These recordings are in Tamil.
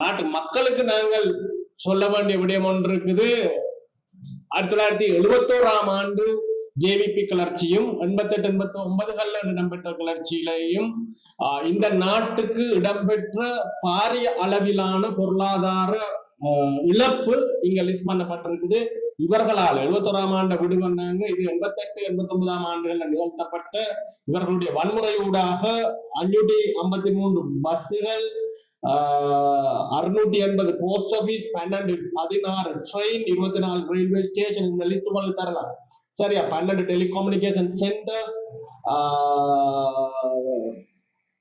நாட்டு மக்களுக்கு நாங்கள் சொல்ல வேண்டிய விடயம் ஒன்று இருக்குது ஆயிரத்தி தொள்ளாயிரத்தி எழுபத்தோராம் ஆண்டு ஜேவிபி கிளர்ச்சியும் எண்பத்தெட்டு எண்பத்தி ஒன்பதுகள்ல இடம்பெற்ற கிளர்ச்சியிலையும் இந்த நாட்டுக்கு இடம்பெற்ற பாரிய அளவிலான பொருளாதார ஆஹ், இழப்பு இங்க லிஸ்ட் பண்ணப்பட்டிருக்குது. இவர்களால் எழுபத்தோராம் ஆண்டு விடு வந்தாங்க இது எண்பத்தெட்டு எண்பத்தி ஒன்பதாம் ஆண்டுகள்ல நிகழ்த்தப்பட்ட இவர்களுடைய வன்முறையூடாக அஞ்சூட்டி ஐம்பத்தி மூன்று பஸ்ஸுகள் அறுநூற்றி எண்பது போஸ்ட் ஆபீஸ் பன்னெண்டு பதினாறு ட்ரெயின் இருபத்தி நாலு ரயில்வே ஸ்டேஷன் இந்த லிஸ்ட் உங்களுக்கு தரலாம். சரியா? பன்னெண்டு டெலிகம்யூனிகேஷன் சென்டர்ஸ்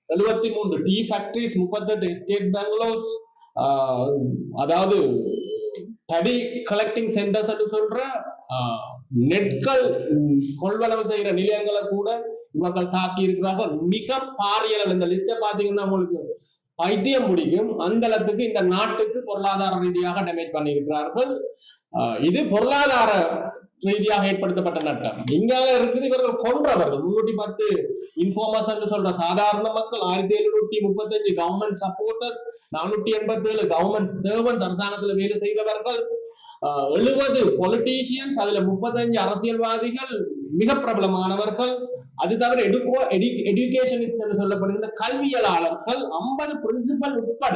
எழுபத்தி மூன்று டீ ஃபேக்டரிஸ் முப்பத்தெட்டு ஸ்டேட் பெங்களூர்ஸ் அதாவது தடி கலெக்டிங் சென்டர்ஸ் என்று சொல்ற நெட்கள் நெற்கள் கொள்வனவு செய்யற நிலையங்களை கூட இவர்கள் தாக்கி இருக்கிறார்கள் மிக பாரிய இந்த லிஸ்ட பாத்தீங்கன்னா உங்களுக்கு பைத்தியம் முடிக்கும் அந்த அளவுக்கு இந்த நாட்டுக்கு பொருளாதார ரீதியாக டேமேஜ் பண்ணியிருக்கிறார்கள். ஆஹ், இது பொருளாதார ரீதியாக ஏற்படுத்தப்பட்ட நட்டம். இங்கால இருக்குது இவர்கள் கொன்றவர்கள். முன்னூத்தி பத்து இன்ஃபார்மர்ஸ் என்று சொல்ற சாதாரண மக்கள் ஆயிரத்தி எழுநூத்தி முப்பத்தஞ்சு கவர்மெண்ட் சப்போர்ட்டர்ஸ் நானூத்தி எண்பத்தி ஏழு கவர்மெண்ட் சர்வன்ஸ் அரசாங்கத்துல வேலை செய்தவர்கள். எழுபது பொலிட்டீஷியன்ஸ் அதுல முப்பத்தஞ்சு அரசியல்வாதிகள் மிக பிரபலமானவர்கள் அது தவிர எடுக்கோ எஜுகேஷனிஸ்ட் என்று சொல்லப்படுகின்ற கல்வியலாளர்கள் ஐம்பது பிரின்சிபல் உட்பட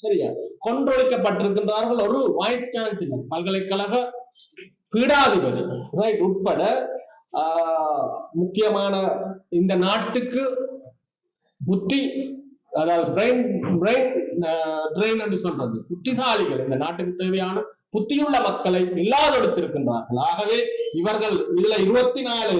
சரியா? கொன்றொழிக்கப்பட்டிருக்கின்றார்கள். ஒரு வைஸ் சான்சலர் பல்கலைக்கழக பீடாதிபதி ரைட் உட்பட ஆஹ், முக்கியமான இந்த நாட்டுக்கு புத்தி அதாவது பிரெயின் பிரெயின் பிரெயின் என்று சொல்றது. புத்திசாலிகள் இந்த நாட்டுக்கு தேவையான புத்தியுள்ள மக்களை இல்லாதொடுத்திருக்கின்றார்கள். ஆகவே இவர்கள் இதுல இருபத்தி நாலு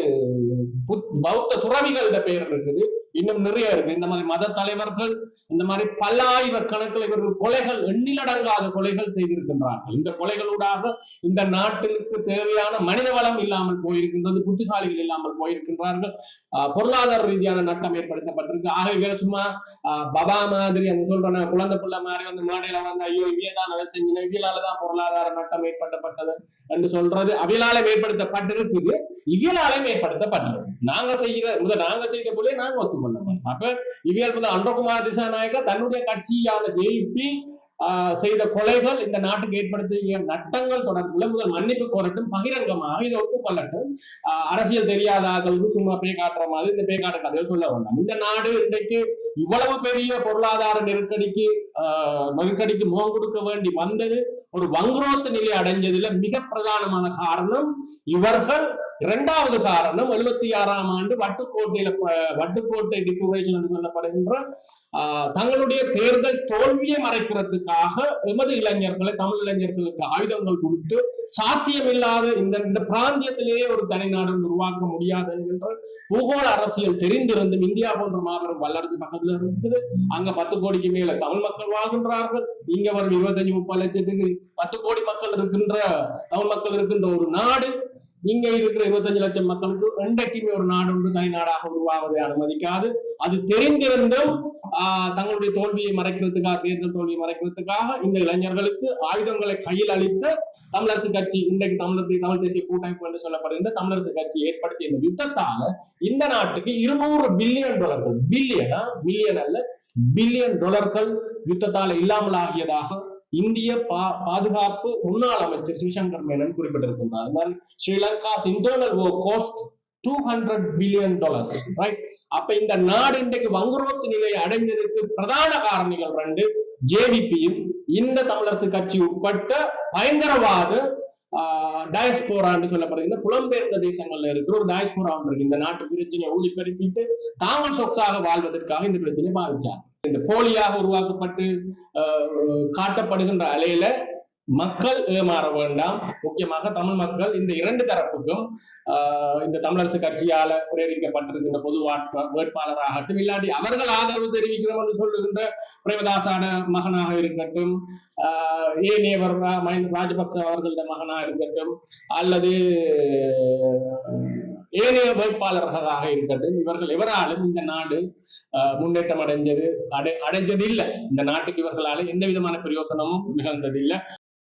பௌத்த துறவிகள பெயர் இருக்குது. இன்னும் நிறைய இருக்கு. இந்த மாதிரி மத தலைவர்கள் இந்த மாதிரி பல்லாயிரக்கணக்கில் இவர்கள் கொலைகள் எண்ணிலடங்காத கொலைகள் செய்திருக்கின்றார்கள். இந்த கொலைகளூடாக இந்த நாட்டிற்கு தேவையான மனித வளம் இல்லாமல் போயிருக்கின்றது புத்திசாலிகள் இல்லாமல் போயிருக்கின்றார்கள். ஆஹ் பொருளாதார ரீதியான நட்டம் ஏற்படுத்தப்பட்டிருக்கு. ஆக இவர் சும்மா ஆஹ் பபா மாதிரி அந்த சொல்றேன் குழந்தை பிள்ளை மாதிரி வந்து மேடையில வந்து ஐயோ இவியதான் அதை செஞ்சின இவியலாலதான் பொருளாதார நட்டம் ஏற்படுத்தப்பட்டது என்று சொல்றது அவியலால ஏற்படுத்தப்பட்டிருக்குது. இவியலாலையும் ஏற்படுத்தப்பட்டிருக்கு. நாங்க செய்கிற முதல் நாங்க செய்த போலே நாங்க ஒத்து மாட்டோம் அப்ப இவியல் வந்து அன்றகுமார் திசாநாயக்கா தன்னுடைய கட்சியால ஜெயிப்பி செய்த கொலைகள் இந்த நாட்டுக்கு ஏற்படுத்திய நட்டங்கள் தொடர்புல முதல் மன்னிப்பு கோரட்டும் பகிரங்கமாக இதை ஒத்துக்கொள்ளட்டும் ஆஹ் அரசியல் தெரியாத ஆட்களுக்கு சும்மா பே காட்டுற மாதிரி இந்த பே காட்டுற கதைகள் சொல்ல வேண்டாம். இந்த நாடு இன்றைக்கு இவ்வளவு பெரிய பொருளாதார நெருக்கடிக்கு ஆஹ் நெருக்கடிக்கு முகம் கொடுக்க வேண்டி வந்தது ஒரு வங்குரோத்து நிலை அடைஞ்சதுல மிக பிரதானமான காரணம் இவர்கள் இரண்டாவது காரணம் எழுபத்தி ஆறாம் ஆண்டு வட்டுக்கோட்டையில வட்டுக்கோட்டை டிக்ளரேஷன் என்று சொல்லப்படுகின்ற தங்களுடைய தேர்தல் தோல்வியை மறைக்கிறதுக்காக எமது இளைஞர்களை தமிழ் இளைஞர்களுக்கு ஆயுதங்கள் கொடுத்து சாத்தியமில்லாத இந்த இந்த பிராந்தியத்திலேயே ஒரு தனிநாடு உருவாக்க முடியாது என்கின்ற பூகோள அரசியல் தெரிந்திருந்தும் இந்தியா போன்ற மாபெரும் வல்லரசு பக்கத்துல இருக்குது. அங்க பத்து கோடிக்கு மேல தமிழ் மக்கள் வாழ்கின்றார்கள். இங்க வரும் இருபத்தஞ்சு முப்பது லட்சத்துக்கு பத்து கோடி மக்கள் இருக்கின்ற தமிழ் மக்கள் இருக்கின்ற ஒரு நாடு. இங்க இருக்கிற இருபத்தஞ்சு லட்சம் மக்களுக்கு ரெண்டைக்குமே ஒரு நாடு ஒன்று தனி நாடாக உருவாவதை அனுமதிக்காது. அது தெரிந்திருந்தும் ஆஹ், தங்களுடைய தோல்வியை மறைக்கிறதுக்காக தேர்தல் தோல்வியை மறைக்கிறதுக்காக இந்த இளைஞர்களுக்கு ஆயுதங்களை கையில் அளித்த தமிழரசு கட்சி இன்றைக்கு தமிழர் தமிழ் தேசிய கூட்டமைப்பு என்று சொல்லப்படுகின்ற தமிழரசு கட்சி ஏற்படுத்திய இந்த யுத்தத்தால இந்த நாட்டுக்கு இருநூறு பில்லியன் டாலர்கள் பில்லியனா? பில்லியன் அல்ல பில்லியன் டாலர்கள் யுத்தத்தால இல்லாமல் ஆகியதாக இந்திய பா பாதுகாப்பு முன்னாள் அமைச்சர் சிவசங்கர் மேனன் குறிப்பிட்டிருக்கின்றார். அதனால் Sri Lanka's internal cost two hundred billion dollars right அப்ப இந்த நாடு இன்றைக்கு வங்குரோத்து நிலை அடைந்ததற்கு பிரதான காரணிகள் ரெண்டு ஜேவிபியும் இந்த தமிழரசு கட்சி உட்பட்ட பயங்கரவாத டயஸ்போரான்னு சொல்லப்படுகின்ற புலம்பெயர்ந்த தேசங்கள்ல இருக்கிற ஒரு டயஸ்போரா ஒன்று இருக்கு. இந்த நாட்டு பிரச்சனையை ஊதி பெருப்பிட்டு தாங்கள் சொத்தாக வாழ்வதற்காக இந்த பிரச்சனையை பாதிச்சாங்க. இந்த போலியாக உருவாக்கப்பட்டு காட்டப்படுகின்ற அலையில மக்கள் ஏமாற வேண்டாம். முக்கியமாக தமிழ் மக்கள் இந்த இரண்டு தரப்புக்கும் ஆஹ், இந்த தமிழரசு கட்சியால பிரேரிக்கப்பட்டிருக்கின்ற பொது வாட்பா- வேட்பாளராகட்டும் இல்லாட்டி அவர்கள் ஆதரவு தெரிவிக்கிறோம் என்று சொல்லுகின்ற பிரேமதாசான மகனாக இருக்கட்டும் ஆஹ், ஏனையவர் மஹிந்த ராஜபக்ச அவர்களோட மகனாக இருக்கட்டும் அல்லது ஏனைய வேட்பாளர்களாக இருக்கட்டும் இவர்கள் எவராலும் இந்த நாடு ஆஹ், முன்னேற்றம் அடைஞ்சது அடை அடைஞ்சது இல்லை இந்த நாட்டுக்கு இவர்களால எந்த விதமான பிரயோசனமும் நிகழ்ந்தது இல்லை